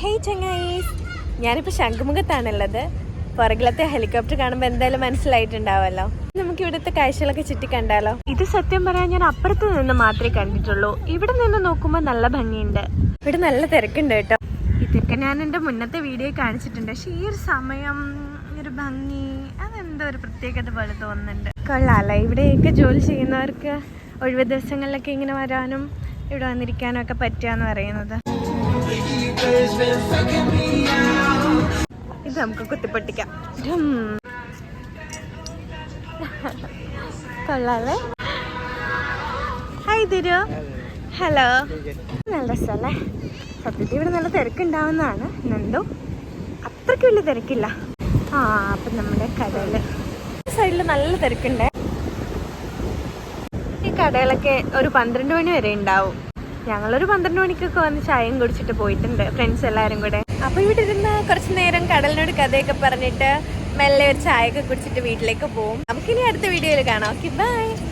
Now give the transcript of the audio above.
Hey ചങ്ങായീസ് ഞാനിപ്പോൾ ശംഖുമുഖത്താണുള്ളത്. പുറകിലത്തെ helicopter കാണുമ്പോൾ എന്തായാലും മനസ്സിലായിട്ടുണ്ടാവുമല്ലോ നമുക്ക് ഇവിടുത്തെ കാഴ്ചകളൊക്കെ ചുറ്റി കണ്ടാലോ? ഇത് സത്യം പറയാൻ ഞാൻ അപ്പുറത്ത് നിന്ന് മാത്രമേ കണ്ടിട്ടുള്ളൂ. ഇവിടെ നിന്ന് നോക്കുമ്പോൾ നല്ല ഭംഗിയുണ്ട്. ഇവിടെ നല്ല തിരക്കുണ്ട് കേട്ടോ. ഇതൊക്കെ ഞാൻ എന്റെ മുന്നത്തെ വീഡിയോ കാണിച്ചിട്ടുണ്ട്. പക്ഷേ ഈ ഒരു സമയം ഒരു ഭംഗി അതെന്തോ ഒരു പ്രത്യേകത പോലെ തോന്നുന്നുണ്ട്. കൊള്ളാമല്ലേ ഇവിടെയൊക്കെ ജോലി ചെയ്യുന്നവർക്ക് ഒഴിവ് ദിവസങ്ങളിലൊക്കെ ഇങ്ങനെ വരാനും ഇവിടെ വന്നിരിക്കാനും ഒക്കെ പറ്റുക എന്ന് പറയുന്നത്. ഇത് നമുക്ക് കുത്തിപ്പൊട്ടിക്കാം. കൊള്ളാല്ലേ ഹായ് തിരു. ഹലോ. നല്ല രസമല്ലേ? സത്യത്തിൽ ഇവിടെ നല്ല തിരക്കുണ്ടാവുന്നതാണ്. എന്തോ അത്രയ്ക്ക് വലിയ തിരക്കില്ല. ആ അപ്പം നമ്മുടെ കടയിൽ. സൈഡിൽ നല്ല തിരക്കുണ്ട്. ഈ കടകളൊക്കെ ഒരു പന്ത്രണ്ട് മണി വരെ ഉണ്ടാവും. ഞങ്ങളൊരു പന്ത്രണ്ട് മണിക്കൊക്കെ വന്ന് ചായയും കുടിച്ചിട്ട് പോയിട്ടുണ്ട് ഫ്രണ്ട്സ് എല്ലാവരും കൂടെ. അപ്പൊ ഇവിടെ ഇരുന്ന് കുറച്ച് നേരം കടലിനോട് കഥയൊക്കെ പറഞ്ഞിട്ട് മെല്ലെ ഒരു ചായയൊക്കെ കുടിച്ചിട്ട് വീട്ടിലേക്ക് പോകും നമുക്കിനി അടുത്ത വീഡിയോയിൽ കാണാം. Okay bye